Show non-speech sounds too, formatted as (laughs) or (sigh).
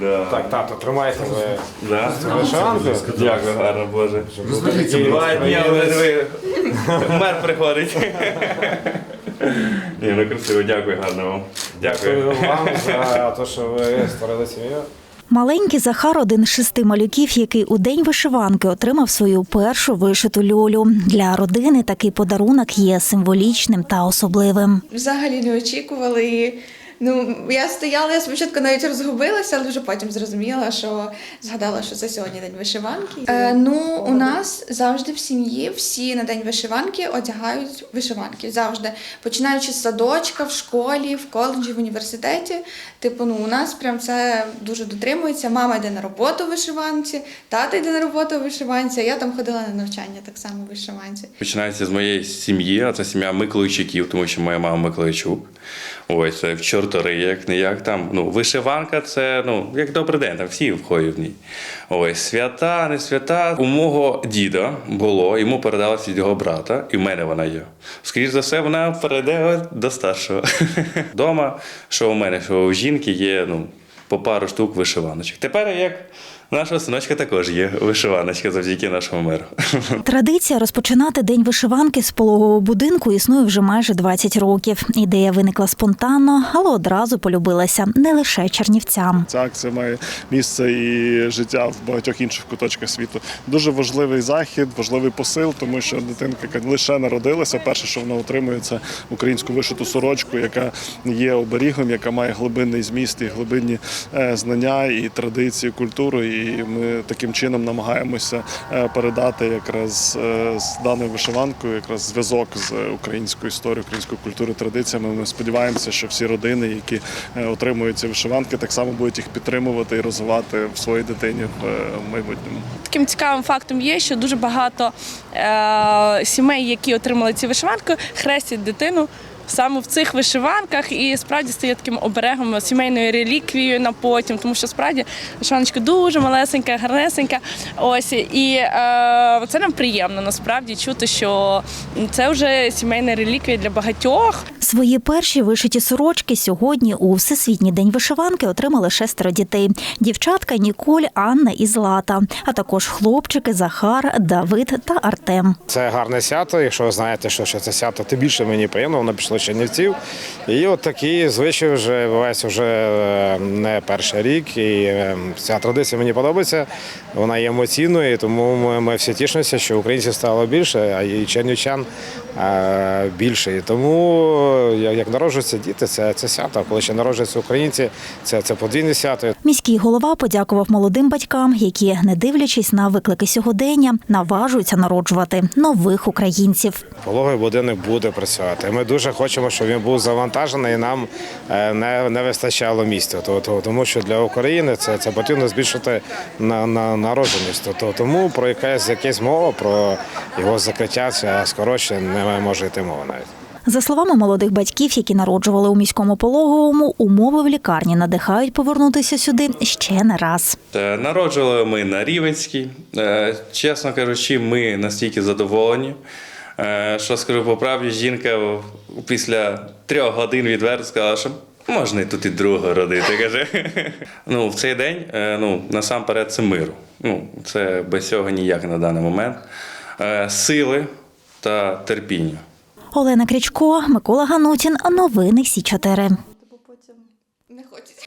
Да. Так, тато, тримайте ви. Да? Вишиванку? Дякую, гарно, Боже. Такий Два дня українець. ви мер приходить. Ні, ну красиво, дякую, гарно вам. Дякую Дякую. вам за те, що ви створили сім'ю. Маленький Захар один з шести малюків, який у день вишиванки отримав свою першу вишиту льолю. Для родини такий подарунок є символічним та особливим. взагалі не очікували. І, ну, я стояла, я спочатку навіть розгубилася, але вже потім зрозуміла, що згадала, що це сьогодні день вишиванки. Е, ну, у нас завжди в сім'ї всі на день вишиванки одягають вишиванки. Завжди. Починаючи з садочка, в школі, в коледжі, в університеті. Типу, ну у нас прям це дуже дотримується. Мама йде на роботу в вишиванці, тато йде на роботу в вишиванці, а я там ходила на навчання так само в вишиванці. Починається з моєї сім'ї, а це сім'я Миколайчуків, тому що моя мама Миколайчук. Ось це в чортори, як не як там. Ну, вишиванка це ну, як добрий день, там всі входять в ній. Ось свята, не свята. У мого діда було, йому передалася від його брата, і в мене вона є. Скоріше за все, вона перейде до старшого. (laughs) Дома, що у мене, що у жінки є ну, по пару штук вишиваночок. Тепер як нашого синочка також є вишиваночка завдяки нашому меру. Традиція розпочинати день вишиванки з пологового будинку існує вже майже 20 років. Ідея виникла спонтанно, але одразу полюбилася не лише чернівцям. Ця акція має місце і життя в багатьох інших куточках світу. Дуже важливий захід, важливий посил, тому що дитинка, яка лише народилася, перше, що вона отримує, це українську вишиту сорочку, яка є оберігом, яка має глибинний зміст і глибинні е, знання і традиції, культуру. І ми таким чином намагаємося е, передати якраз е, з даною вишиванкою, якраз зв'язок з українською історією, українською культурою, традиціями. Ми сподіваємося, що всі родини, які е, отримують ці вишиванки, так само будуть їх підтримувати і розвивати в своїй дитині в майбутньому. Таким цікавим фактом є, що дуже багато сімей, які отримали ці вишиванки, хрестять дитину. Саме в цих вишиванках і справді стає таким оберегом сімейною реліквією на потім, тому що справді вишиваночка дуже малесенька, гарнесенька. Ось і е, це нам приємно насправді чути, що це вже сімейна реліквія для багатьох. Свої перші вишиті сорочки сьогодні у Всесвітній день вишиванки отримали шестеро дітей: дівчатка Ніколь, Анна і Злата, а також хлопчики Захар, Давид та Артем. Це гарне свято. Якщо ви знаєте, що, це свято, тим більше мені приємно, воно пішло з Чернівців. І от такі звичаї вже відбуваються вже е, не перший рік. І е, ця традиція мені подобається. Вона є емоційною, тому ми, всі тішимося, що українців стало більше, а і чернівчан більше. І тому як народжуються діти, це, це свято. Коли ще народжуються українці, це, це подвійне свято. Міський голова подякував молодим батькам, які, не дивлячись на виклики сьогодення, наважуються народжувати нових українців. Пологовий будинок буде працювати. Ми дуже хочемо, щоб він був завантажений і нам е, не, не вистачало місця. То- то- Тому що для України це, це потрібно збільшити на, на народженість. То- то- Тому про якесь, якесь мова, про його закриття, це скорочення не може йти мова навіть. За словами молодих батьків, які народжували у міському пологовому, умови в лікарні надихають повернутися сюди ще не раз. Е, Народжували ми на Рівенській. Е, Чесно кажучи, ми настільки задоволені. Е, Що скажу по правді, жінка після трьох годин відверто сказала, що можна і тут і другого родити. Каже. (laughs) Ну, в цей день, ну, насамперед, це миру. Ну, це без цього ніяк на даний момент. Сили та терпіння. Олена Крічко, Микола Ганутін. Новини Сі 4 не хочеться.